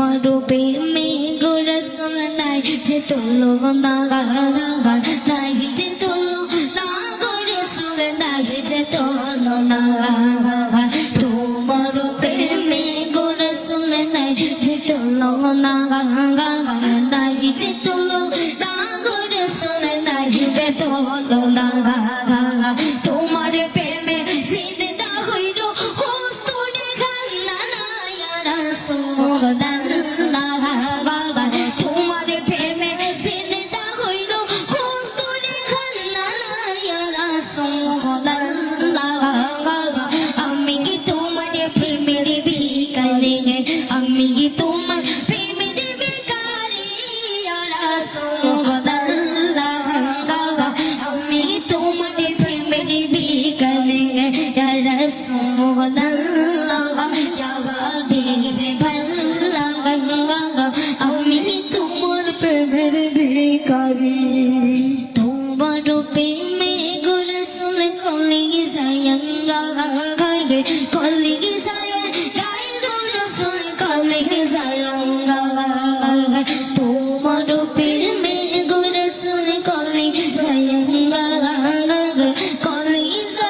মরুবে মেঘ রসুল নাই যে তোলো না নাই যে তোলো না রসুল নাই যে তোলো না নাই যে তোলো না নাই যে Tumba do pe me gura sun koli zayanga Jesus.